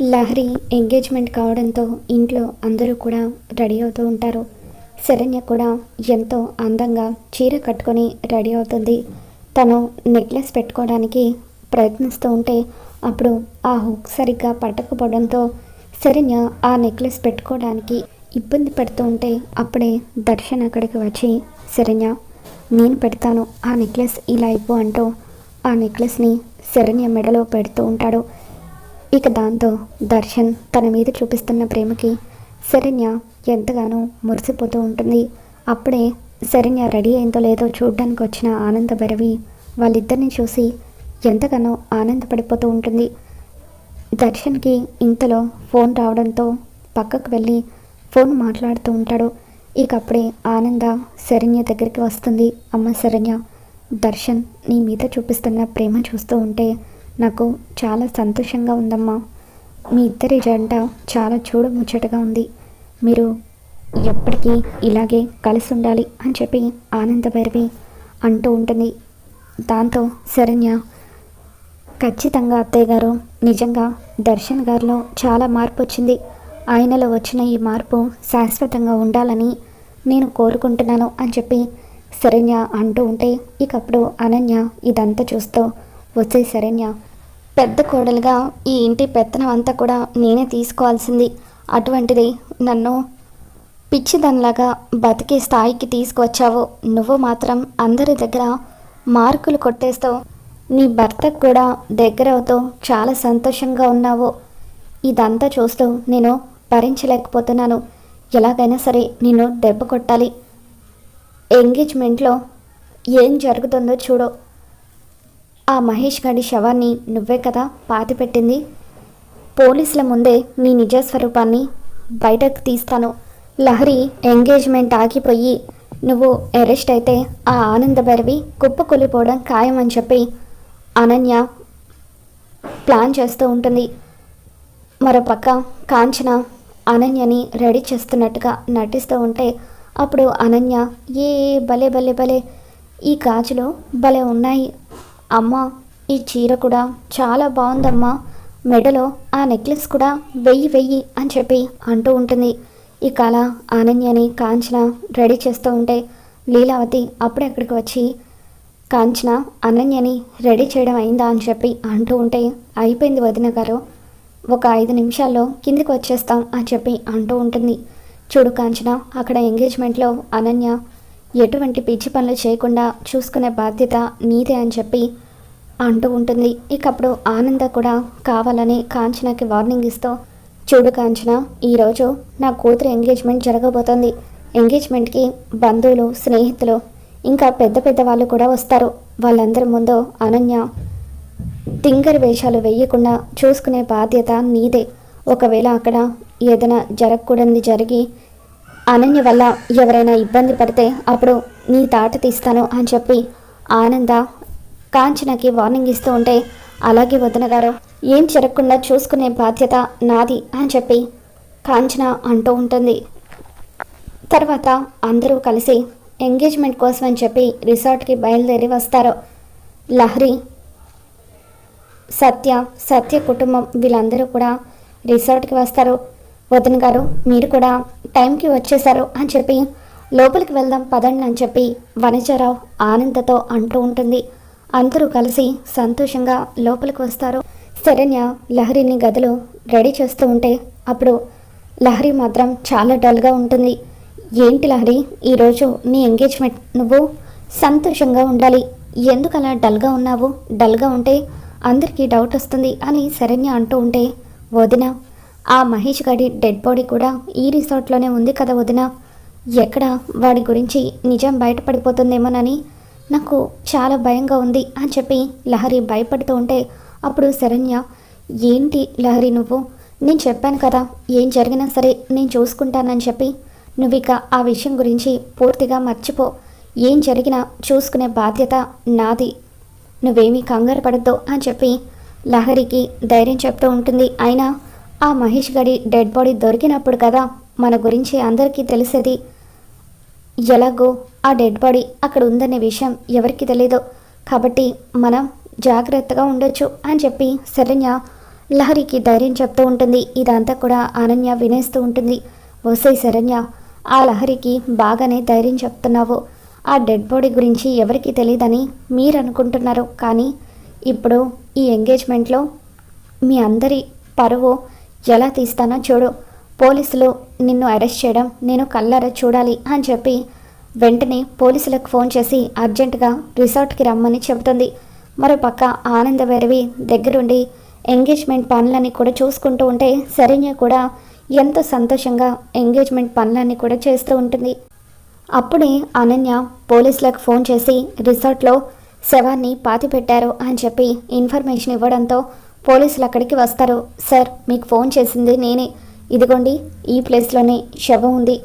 Lahari engagement కావడంతో ఇంట్లో అందరూ కూడా రెడీ అవుతూ ఉంటారు. శరణ్య కూడా ఎంతో అందంగా చీర కట్టుకొని రెడీ అవుతుంది. తను నెక్లెస్ పెట్టుకోవడానికి ప్రయత్నిస్తూ ఉంటే అప్పుడు ఆ హుక్ సరిగ్గా పట్టకపోవడంతో శరణ్య ఆ నెక్లెస్ పెట్టుకోవడానికి ఇబ్బంది పెడుతూ ఉంటే అప్పుడే దర్శన్ అక్కడికి వచ్చి శరణ్య నేను పెడతాను ఆ నెక్లెస్ ఇలా ఇవ్వు అంటూ ఆ నెక్లెస్ని శరణ్య మెడలో పెడుతూ ఉంటాడు. ఇక దాంతో దర్శన్ తన మీద చూపిస్తున్న ప్రేమకి శరణ్య ఎంతగానో మురిసిపోతూ ఉంటుంది. అప్పుడే శరణ్య రెడీ అయిందో లేదో చూడ్డానికి వచ్చిన ఆనంద భైరవి వాళ్ళిద్దరిని చూసి ఎంతగానో ఆనందపడిపోతూ ఉంటుంది. దర్శన్కి ఇంతలో ఫోన్ రావడంతో పక్కకు వెళ్ళి ఫోన్ మాట్లాడుతూ ఉంటాడు. ఇక అప్పుడే ఆనంద శరణ్య దగ్గరికి వస్తుంది. అమ్మ శరణ్య దర్శన్ నీ మీద చూపిస్తున్న ప్రేమ చూస్తూ ఉంటే నాకు చాలా సంతోషంగా ఉందమ్మా. మీ ఇద్దరి జంట చాలా చూడముచ్చటగా ఉంది. మీరు ఎప్పటికీ ఇలాగే కలిసి ఉండాలి అని చెప్పి ఆనందభైరవి అంటూ ఉంటుంది. దాంతో శరణ్య ఖచ్చితంగా అత్తయ్య గారు నిజంగా దర్శన్ గారిలో చాలా మార్పు వచ్చింది. ఆయనలో వచ్చిన ఈ మార్పు శాశ్వతంగా ఉండాలని నేను కోరుకుంటున్నాను అని చెప్పి శరణ్య అంటూ ఉంటే ఇకప్పుడు అనన్య ఇదంతా చూస్తూ వచ్చే శరణ్య పెద్ద కోడలుగా ఈ ఇంటి పెత్తనం అంతా కూడా నేనే తీసుకోవాల్సింది. అటువంటిది నన్ను పిచ్చిదన్లాగా బతికే స్థాయికి తీసుకువచ్చావు. నువ్వు మాత్రం అందరి దగ్గర మార్కులు కొట్టేస్తావు నీ భర్తకు కూడా దగ్గర చాలా సంతోషంగా ఉన్నావు. ఇదంతా చూస్తూ నేను భరించలేకపోతున్నాను. ఎలాగైనా సరే నిన్ను దెబ్బ కొట్టాలి. ఎంగేజ్మెంట్లో ఏం జరుగుతుందో చూడు. ఆ మహేష్ గడి శవాన్ని నువ్వే కదా పాతిపెట్టింది. పోలీసుల ముందే నీ నిజ స్వరూపాన్ని బయటకు తీస్తాను. లహరి ఎంగేజ్మెంట్ ఆగిపోయి నువ్వు అరెస్ట్ అయితే ఆ ఆనంద భైరవి కుప్పకూలిపోవడం ఖాయమని చెప్పి అనన్య ప్లాన్ చేస్తూ ఉంటుంది. మరోపక్క కాంచన అనన్యని రెడీ చేస్తున్నట్టుగా నటిస్తూ ఉంటే అప్పుడు అనన్య ఏ భలే భలే భలే ఈ గాజులు భలే ఉన్నాయి. అమ్మ ఈ చీర కూడా చాలా బాగుందమ్మా మెడలో ఆ నెక్లెస్ కూడా వెయ్యి వెయ్యి అని చెప్పి అంటూ ఉంటుంది. ఈ కళ అనన్యని కాంచన రెడీ చేస్తూ ఉంటే లీలావతి అప్పుడే అక్కడికి వచ్చి కాంచన అనన్యని రెడీ చేయడం అయిందా? అని చెప్పి అంటూ ఉంటే అయిపోయింది వదిన గారు. ఒక ఐదు నిమిషాల్లో కిందికి వచ్చేస్తాం అని చెప్పి అంటూ ఉంటుంది. చూడు కాంచన అక్కడ ఎంగేజ్మెంట్లో అనన్య ఎటువంటి పిచ్చి పనులు చేయకుండా చూసుకునే బాధ్యత నీదే అని చెప్పి అంటూ ఉంటుంది. ఇక అప్పుడు ఆనంద కూడా కావాలని కాంచనకి వార్నింగ్ ఇస్తూ చూడు కాంచన ఈరోజు నా కూతురు ఎంగేజ్మెంట్ జరగబోతోంది. ఎంగేజ్మెంట్కి బంధువులు స్నేహితులు ఇంకా పెద్ద పెద్ద వాళ్ళు కూడా వస్తారు. వాళ్ళందరి ముందు అనన్య తింగర్ వేషాలు వేయకుండా చూసుకునే బాధ్యత నీదే. ఒకవేళ అక్కడ ఏదైనా జరగకూడనిది జరిగి అనన్య వల్ల ఎవరైనా ఇబ్బంది పడితే అప్పుడు నీ తాట తీస్తాను అని చెప్పి ఆనంద కాంచనకి వార్నింగ్ ఇస్తూ ఉంటే అలాగే వదిన గారు ఏం జరగకుండా చూసుకునే బాధ్యత నాది అని చెప్పి కాంచన అంటూ ఉంటుంది. తర్వాత అందరూ కలిసి ఎంగేజ్మెంట్ కోసం అని చెప్పి రిసార్ట్కి బయలుదేరి వస్తారు. లహరి సత్య సత్య కుటుంబం వీళ్ళందరూ కూడా రిసార్ట్కి వస్తారు. వదిన గారు మీరు కూడా టైంకి వచ్చేసారు అని చెప్పి లోపలికి వెళ్దాం పదండి అని చెప్పి వనజారావు ఆనందతో అంటూ ఉంటుంది. అందరూ కలిసి సంతోషంగా లోపలికి వస్తారు. శరణ్య లహరిని గదిలో రెడీ చేస్తూ ఉంటే అప్పుడు లహరి మాత్రం చాలా డల్గా ఉంటుంది. ఏంటి లహరి ఈరోజు నీ ఎంగేజ్మెంట్? నువ్వు సంతోషంగా ఉండాలి. ఎందుకు అలా డల్గా ఉన్నావు? డల్గా ఉంటే అందరికీ డౌట్ వస్తుంది అని శరణ్య అంటూ ఉంటే వదిన ఆ మహేష్ గారి డెడ్ బాడీ కూడా ఈ రిసార్ట్లోనే ఉంది కదా వదిన. ఎక్కడ? వాడి గురించి నిజం బయటపడిపోతుందేమోనని నాకు చాలా భయంగా ఉంది అని చెప్పి లహరి భయపడుతూ ఉంటే అప్పుడు శరణ్య ఏంటి లహరి నువ్వు? నేను చెప్పాను కదా ఏం జరిగినా సరే నేను చూసుకుంటానని చెప్పి. నువ్వు ఇక ఆ విషయం గురించి పూర్తిగా మర్చిపో. ఏం జరిగినా చూసుకునే బాధ్యత నాది. నువ్వేమీ కంగారు పడద్దు అని చెప్పి లహరికి ధైర్యం చెప్తూ ఉంటుంది. అయినా ఆ మహేష్ గడి డెడ్ బాడీ దొరికినప్పుడు కదా మన గురించి అందరికీ తెలిసేది. ఎలాగో ఆ డెడ్ బాడీ అక్కడ ఉందనే విషయం ఎవరికి తెలియదు కాబట్టి మనం జాగ్రత్తగా ఉండొచ్చు అని చెప్పి శరణ్య లహరికి ధైర్యం చెప్తూ ఉంటుంది. ఇదంతా కూడా అనన్య వినేస్తూ ఉంటుంది. వసే శరణ్య ఆ లహరికి బాగానే ధైర్యం చెప్తున్నావు. ఆ డెడ్ బాడీ గురించి ఎవరికి తెలియదని మీరు అనుకుంటున్నారు. కానీ ఇప్పుడు ఈ ఎంగేజ్మెంట్లో మీ అందరి పరువు ఎలా తీస్తానో చూడు. పోలీసులు నిన్ను అరెస్ట్ చేయడం నేను కళ్ళారా చూడాలి అని చెప్పి వెంటనే పోలీసులకు ఫోన్ చేసి అర్జెంటుగా రిసార్ట్కి రమ్మని చెబుతుంది. మరోపక్క ఆనంద వేరవి దగ్గరుండి ఎంగేజ్మెంట్ పనులన్నీ కూడా చూసుకుంటూ ఉంటే శరణ్య కూడా ఎంతో సంతోషంగా ఎంగేజ్మెంట్ పనులన్నీ కూడా చేస్తూ ఉంటుంది. అప్పుడే అనన్య పోలీసులకు ఫోన్ చేసి రిసార్ట్లో శవాన్ని పాతి పెట్టారు అని చెప్పి ఇన్ఫర్మేషన్ ఇవ్వడంతో పోలీసులు అక్కడికి వస్తారు. సార్ మీకు ఫోన్ చేసింది నేనే. ఇదిగోండి ఈ ప్లేస్లోనే శవం ఉంది.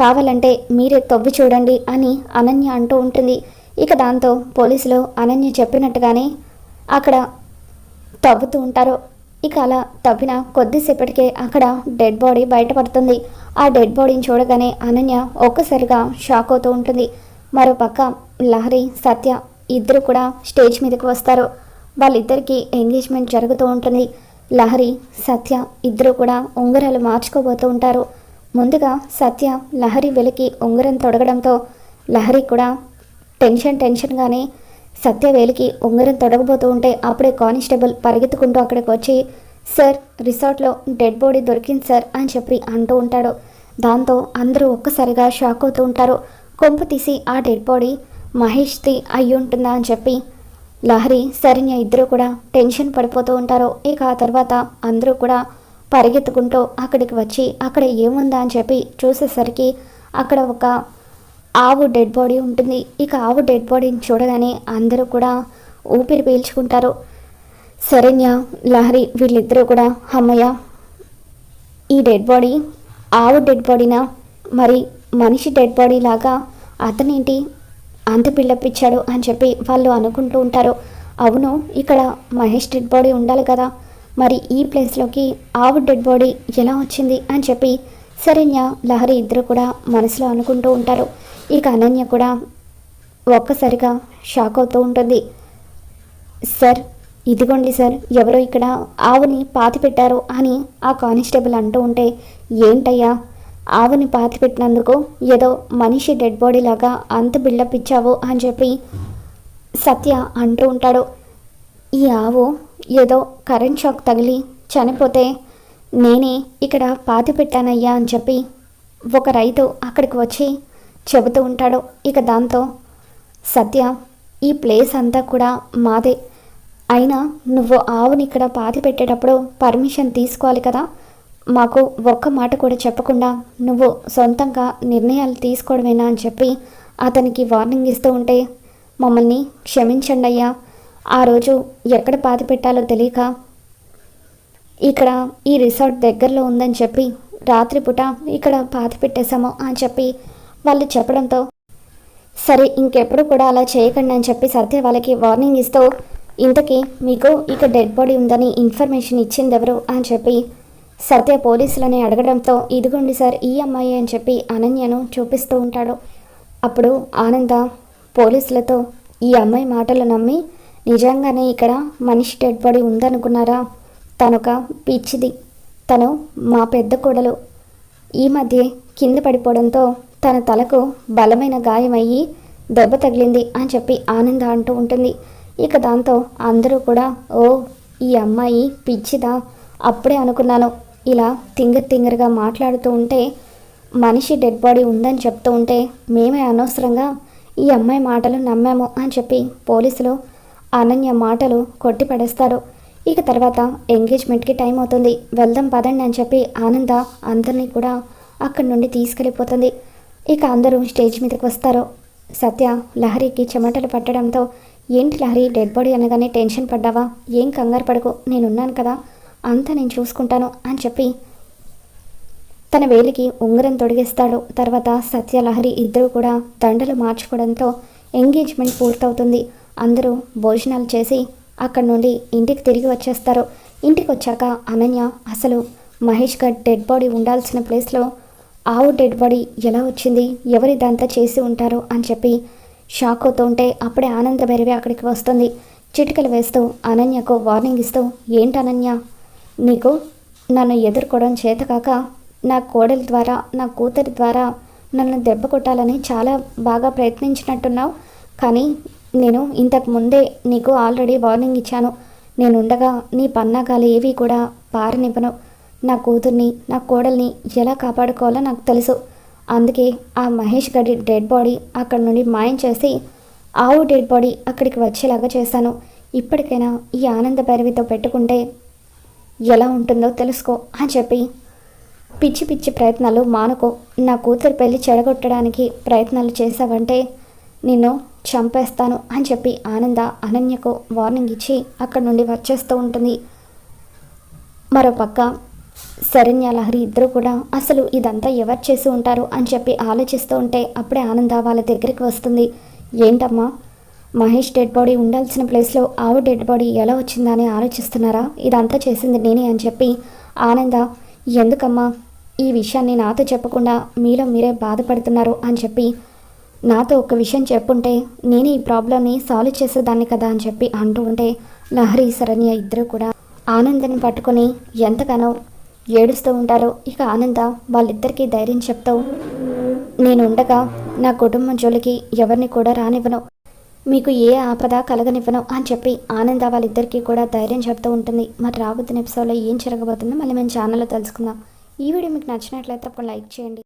కావాలంటే మీరే తవ్వి చూడండి అని అనన్య అంటూ ఉంటుంది. ఇక దాంతో పోలీసులు అనన్య చెప్పినట్టుగానే అక్కడ తవ్వుతూ ఉంటారు. ఇక అలా తవ్విన కొద్దిసేపటికే అక్కడ డెడ్ బాడీ బయటపడుతుంది. ఆ డెడ్ బాడీని చూడగానే అనన్య ఒక్కసారిగా షాక్ అవుతూ ఉంటుంది. మరోపక్క లహరి సత్య ఇద్దరు కూడా స్టేజ్ మీదకి వస్తారు. వాళ్ళిద్దరికీ ఎంగేజ్మెంట్ జరుగుతూ ఉంటుంది. లహరి సత్య ఇద్దరు కూడా ఉంగరాలు మార్చుకోబోతూ ఉంటారు. ముందుగా సత్య లహరి వెలికి ఉంగరం తొడగడంతో లహరి కూడా టెన్షన్ టెన్షన్గానే సత్య వేలికి ఉంగరం తొడగబోతూ ఉంటే అప్పుడే కానిస్టేబుల్ పరిగెత్తుకుంటూ అక్కడికి వచ్చి సార్ రిసార్ట్లో డెడ్ బాడీ దొరికింది సార్ అని చెప్పి అంటూ ఉంటాడు. దాంతో అందరూ ఒక్కసారిగా షాక్ అవుతూ ఉంటారు. కొంపు తీసి ఆ డెడ్ బాడీ మహేష్ది అయి ఉంటుందా అని చెప్పి లహరి సరిన్య ఇద్దరు కూడా టెన్షన్ పడిపోతూ ఉంటారు. ఇక ఆ తర్వాత అందరూ కూడా పరిగెత్తుకుంటూ అక్కడికి వచ్చి అక్కడ ఏముందా అని చెప్పి చూసేసరికి అక్కడ ఒక ఆవు డెడ్ బాడీ ఉంటుంది. ఇక ఆవు డెడ్ బాడీని చూడగానే అందరూ కూడా ఊపిరి పీల్చుకుంటారు. శరణ్య లహరి వీళ్ళిద్దరూ కూడా అమ్మయ్య ఈ డెడ్ బాడీ ఆవు డెడ్ బాడీనా? మరి మనిషి డెడ్ బాడీ లాగా అతనేంటి? అంత పిల్లపిచ్చాడు అని చెప్పి వాళ్ళు అనుకుంటూ ఉంటారు. అవును ఇక్కడ మహేష్ డెడ్ బాడీ ఉండాలి కదా. మరి ఈ ప్లేస్లోకి ఆవు డెడ్ బాడీ ఎలా వచ్చింది అని చెప్పి శరణ్య లహరి ఇద్దరు కూడా మనసులో అనుకుంటూ ఉంటారు. ఇక అనన్య కూడా ఒక్కసారిగా షాక్ అవుతూ ఉంటుంది. సార్ ఇదిగోండి సార్ ఎవరో ఇక్కడ ఆవుని పాతి పెట్టారు అని ఆ కానిస్టేబుల్ అంటూ ఉంటే ఏంటయ్యా ఆవుని పాతి పెట్టినందుకు ఏదో మనిషి డెడ్ బాడీ లాగా అంత బిల్డప్ ఇచ్చావు అని చెప్పి సత్య అంటూ ఉంటాడు. ఈ ఆవు ఏదో కరెంట్ షాక్ తగిలి చనిపోతే నేనే ఇక్కడ పాతి పెట్టానయ్యా అని చెప్పి ఒక రైతు అక్కడికి వచ్చి చెబుతూ ఉంటాడు. ఇక దాంతో సత్య ఈ ప్లేస్ అంతా కూడా మాదే. అయినా నువ్వు ఆవుని ఇక్కడ పాతి పెట్టేటప్పుడు పర్మిషన్ తీసుకోవాలి కదా. మాకు ఒక్క మాట కూడా చెప్పకుండా నువ్వు సొంతంగా నిర్ణయాలు తీసుకోవడమేనా అని చెప్పి అతనికి వార్నింగ్ ఇస్తూ ఉంటే మమ్మల్ని క్షమించండి అయ్యా. ఆ రోజు ఎక్కడ పాతి పెట్టాలో తెలియక ఇక్కడ ఈ రిసార్ట్ దగ్గరలో ఉందని చెప్పి రాత్రిపూట ఇక్కడ పాతి పెట్టేశాము అని చెప్పి వాళ్ళు చెప్పడంతో సరే ఇంకెప్పుడు కూడా అలా చేయకండి అని చెప్పి సత్య వాళ్ళకి వార్నింగ్ ఇస్తూ ఇంతకీ మీకు ఇక డెడ్ బాడీ ఉందని ఇన్ఫర్మేషన్ ఇచ్చింది ఎవరు అని చెప్పి సత్య పోలీసులని అడగడంతో ఇదిగోండి సార్ ఈ అమ్మాయి అని చెప్పి అనన్యను చూపిస్తూ ఉంటాడు. అప్పుడు ఆనంద పోలీసులతో ఈ అమ్మాయి మాటలు నమ్మి నిజంగానే ఇక్కడ మనిషి డెడ్ బాడీ ఉందనుకున్నారా? తనొక పిచ్చిది. తను మా పెద్ద కోడలు. ఈ మధ్య కింద పడిపోవడంతో తన తలకు బలమైన గాయమయ్యి దెబ్బ తగిలింది అని చెప్పి ఆనంద అంటూ ఉంటుంది. ఇక దాంతో అందరూ కూడా ఓ ఈ అమ్మాయి పిచ్చిదా? అప్పుడే అనుకున్నాను. ఇలా తింగర్ తింగరగా మాట్లాడుతూ ఉంటే మనిషి డెడ్ బాడీ ఉందని చెప్తూ ఉంటే మేమే అనవసరంగా ఈ అమ్మాయి మాటలు నమ్మాము అని చెప్పి పోలీసులు అనన్య మాటలు కొట్టి పడేస్తారు ఇక తర్వాత ఎంగేజ్మెంట్కి టైం అవుతుంది. వెళ్దాం పదండి అని చెప్పి ఆనంద అందరినీ కూడా అక్కడి నుండి తీసుకెళ్ళిపోతుంది. ఇక అందరూ స్టేజ్ మీదకి వస్తారు. సత్య లహరికి చెమటలు పట్టడంతో ఏంటి లహరి డెడ్ బాడీ అనగానే టెన్షన్ పడ్డావా? ఏం కంగారు పడకు నేనున్నాను కదా. అంతా నేను చూసుకుంటాను అని చెప్పి తన వేలికి ఉంగరం తొడిగిస్తాడు. తర్వాత సత్యలహరి ఇద్దరు కూడా దండలు మార్చుకోవడంతో ఎంగేజ్మెంట్ పూర్తవుతుంది. అందరూ భోజనాలు చేసి అక్కడి నుండి ఇంటికి తిరిగి వచ్చేస్తారు. ఇంటికి వచ్చాక అనన్య అసలు మహేష్ గారి డెడ్ బాడీ ఉండాల్సిన ప్లేస్లో ఆవు డెడ్ బాడీ ఎలా వచ్చింది ఎవరి ఇదంతా చేసి ఉంటారు అని చెప్పి షాక్ అవుతూ ఉంటే అప్పుడే ఆనంద భైరవి అక్కడికి వస్తుంది. చిటికలు వేస్తూ అనన్యకు వార్నింగ్ ఇస్తూ ఏంటి అనన్య? నీకు నన్ను ఎదుర్కోవడం చేతకాక నా కోడలి ద్వారా నా కూతురి ద్వారా నన్ను దెబ్బ కొట్టాలని చాలా బాగా ప్రయత్నించినట్టున్నావు. కానీ నేను ఇంతకు ముందే నీకు ఆల్రెడీ వార్నింగ్ ఇచ్చాను. నేను ఉండగా నీ పన్నాగాలు ఏవి కూడా పారనివ్వను. నా కూతుర్ని నా కోడల్ని ఎలా కాపాడుకోవాలో నాకు తెలుసు. అందుకే ఆ మహేష్ గడి డెడ్ బాడీ అక్కడ నుండి మాయం చేసి ఆవు డెడ్ బాడీ అక్కడికి వచ్చేలాగా చేశాను. ఇప్పటికైనా ఈ ఆనంద భైరవితో పెట్టుకుంటే ఎలా ఉంటుందో తెలుసుకో అని చెప్పి పిచ్చి పిచ్చి ప్రయత్నాలు మానుకో. నా కూతురు పెళ్ళి చెడగొట్టడానికి ప్రయత్నాలు చేశావంటే నిన్ను చంపేస్తాను అని చెప్పి ఆనంద అనన్యకు వార్నింగ్ ఇచ్చి అక్కడి నుండి వచ్చేస్తూ ఉంటుంది. మరోపక్క శరణ్య లహరి ఇద్దరు కూడా అసలు ఇదంతా ఎవరు చేసి ఉంటారు అని చెప్పి ఆలోచిస్తూ ఉంటే అప్పుడే ఆనంద వాళ్ళ దగ్గరికి వస్తుంది. ఏంటమ్మా? మహేష్ డెడ్ బాడీ ఉండాల్సిన ప్లేస్లో ఆవు డెడ్ బాడీ ఎలా వచ్చిందా అని ఆలోచిస్తున్నారా? ఇదంతా చేసింది నేనే అని చెప్పి ఆనంద ఎందుకమ్మా? ఈ విషయాన్ని నాతో చెప్పకుండా మీలో మీరే బాధపడుతున్నారు అని చెప్పి నాతో ఒక విషయం చెప్పుంటే నేనే ఈ ప్రాబ్లమ్ని సాల్వ్ చేసేదాన్ని కదా అని చెప్పి అంటూ ఉంటే లహరి శరణ్య ఇద్దరు కూడా ఆనందని పట్టుకొని ఎంతగానో ఏడుస్తూ ఉంటారో. ఇక ఆనంద వాళ్ళిద్దరికీ ధైర్యం చెప్తూ నేను ఉండగా నా కుటుంబం జోలికి ఎవరిని కూడా రానివ్వను. మీకు ఏ ఆపద కలగనివ్వను అని చెప్పి ఆనంద వాళ్ళిద్దరికీ కూడా ధైర్యం చెప్తూ ఉంటుంది. మరి రాబోతున్న ఎపిసోడ్లో ఏం జరగబోతుందో మళ్ళీ మేము ఛానల్లో తెలుసుకుందాం. ఈ వీడియో మీకు నచ్చినట్లయితే అప్పుడు లైక్ చేయండి.